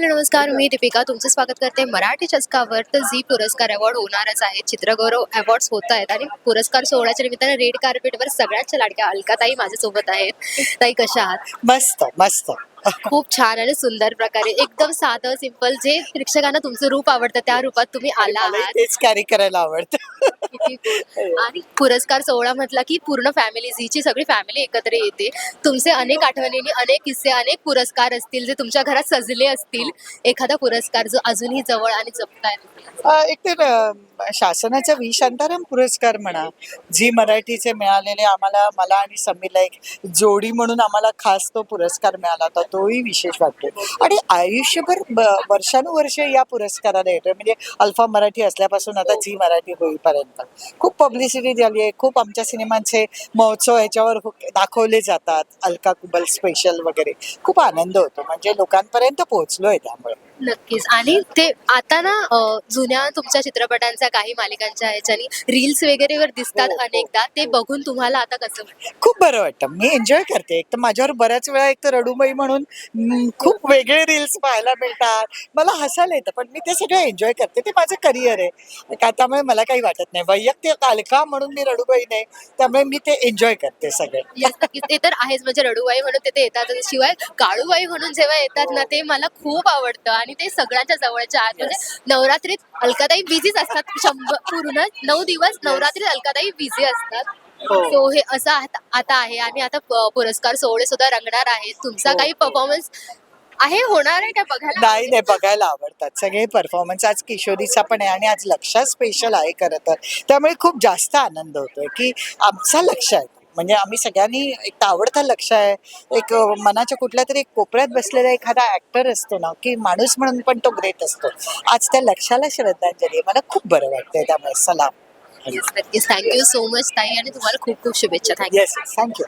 नमस्कार. मी दीपिका. तुमचं स्वागत करते मराठी चस्कावर. तर झी पुरस्कार अवॉर्ड होणारच आहे. चित्रगौरव अवॉर्ड्स होत आहेत आणि पुरस्कार सोहळ्याच्या निमित्ताने रेड कार्पेटवर सगळ्यांच्या लाडक्या अलकाताई माझ्यासोबत आहेत. ताई कशा आहात? मस्त मस्त. खूप छान आणि सुंदर प्रकारे. एकदम साधं सिंपल जे प्रेक्षकांना तुमचं रूप आवडतं त्या रूपात तुम्ही आला आहात. तेच कॅरी करायला आवडतं. आणि पुरस्कार सोहळा म्हटला की पूर्ण फॅमिली झीची सगळी फॅमिली एकत्र येते. तुमचे अनेक आठवणींनी अनेक किस्से अनेक पुरस्कार असतील जे तुमच्या घरात सजले असतील. एखादा पुरस्कार जो अजूनही जवळ आणि जपताय एक तर शासनाच्या शासनाचा शांताराम पुरस्कार म्हणा झी मराठीचे मिळालेले आम्हाला मला आणि समीला एक जोडी म्हणून आम्हाला खास तो पुरस्कार मिळाला होता तोही विशेष वाटतो. आणि आयुष्यभर वर्षानुवर्ष या पुरस्काराला येतो म्हणजे अल्फा मराठी असल्यापासून आता झी मराठी होईपर्यंत. खूप पब्लिसिटी झाली आहे. खूप आमच्या सिनेमांचे महोत्सव ह्याच्यावर दाखवले जातात. अलका कुबल स्पेशल वगैरे. खूप आनंद होतो. म्हणजे लोकांपर्यंत पोहोचलोय त्यामुळे. नक्कीच. आणि ते आता ना अं, जुन्या तुमच्या चित्रपटांच्या काही मालिकांच्या ह्याच्यानी रील्स वगैरे वर दिसतात हो, हो. अनेकदा. ते बघून तुम्हाला आता कसं वाटतं? खूप बरं वाटतं. मी एन्जॉय करते. एक तर माझ्यावर बऱ्याच वेळा एक तर रडूबाई म्हणून खूप वेगळे रील्स पाहायला मिळतात. मला हसायला येतं पण मी ते सगळं एन्जॉय करते. ते माझं करिअर आहे. का त्यामुळे मला काही वाटत नाही. वैयक्तिक अलका म्हणून मी रडूबाई नाही त्यामुळे मी ते एन्जॉय करते सगळं. Yes, नक्कीच. ते तर आहेच. म्हणजे रडूबाई म्हणून ते ते येतात शिवाय काळूबाई म्हणून जेव्हा येतात ना ते मला खूप आवडतं. आणि ते सगळ्यांच्या जवळच्या आहात म्हणजे नवरात्रीत अलकाताई बिझीच असतात. शंभर पूर्ण नऊ दिवस नवरात्रीत अलकाताई बिझी असतात. हो. सो हे असं आत- आहे. आणि आता पुरस्कार सोहळे सुद्धा रंगणार आहेत. तुमचा हो, काही हो. परफॉर्मन्स आहे? होणार आहे का बघायला? नाही नाही बघायला आवडतात. सगळे परफॉर्मन्स आज किशोरीचा पण आहे आणि आज लक्षा स्पेशल आहे खरं तर. त्यामुळे खूप जास्त आनंद होतोय की आमचा लक्ष आहे. म्हणजे आम्ही सगळ्यांनी एक आवडता लक्ष आहे. एक मनाच्या कुठल्या तरी एक कोपऱ्यात बसलेला एखादा ऍक्टर असतो ना की माणूस म्हणून पण तो ग्रेट असतो. आज त्या लक्षाला श्रद्धांजली मला खूप बरं वाटतंय त्यामुळे. सलाम. नक्कीच थँक्यू सो मच ताई आणि तुम्हाला खूप खूप शुभेच्छा. Thank you yes thank you